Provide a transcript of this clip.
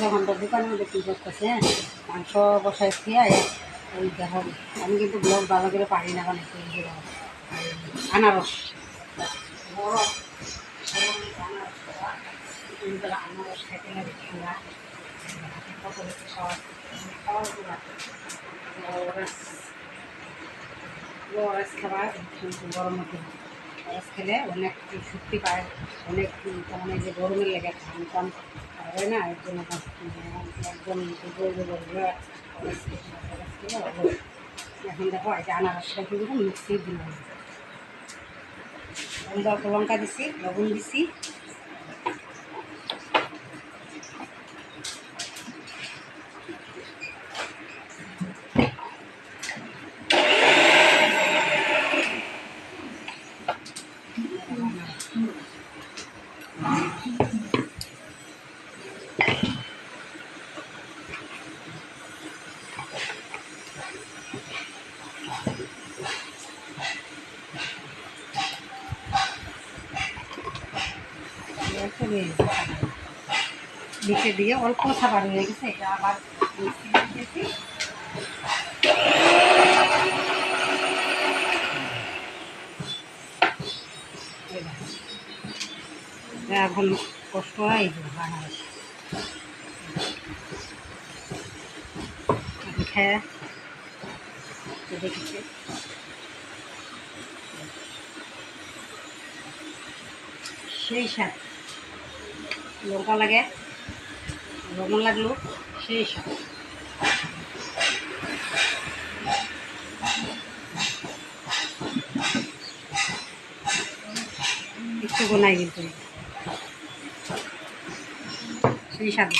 যখন দোকানের মধ্যে কী করতেছে হ্যাঁ? মাংস বসাই খেয়ে ওই দেখো আমি কিন্তু ব্লগ ভালো করে পারি না মানে দেখো, এই আনারস। আনারস খেতে লাগে ঠান্ডা ওরাস খাবার গরমের দিন ওরাস খেলে অনেক শক্তি পায় অনেক মানে যে গরমের লেগে খান টান হয় না, এর জন্য একদম ভালো। এখন দেখো, এটা আনারসটা কিন্তু মিক্সি দিলাম লঙ্কা লঙ্কা দিছি, লবণ দিছি নিচে দিয়ে অল্প সাবার হয়ে গেছে, এটা আবার এখন কষ্ট হয় এই যে বানানো। আমি দেখেছি। সেই স্বাদ। লঙ্কা লাগে লবণ লাগল সেই সব একটু গোনাই কিন্তু সেই স্বাদ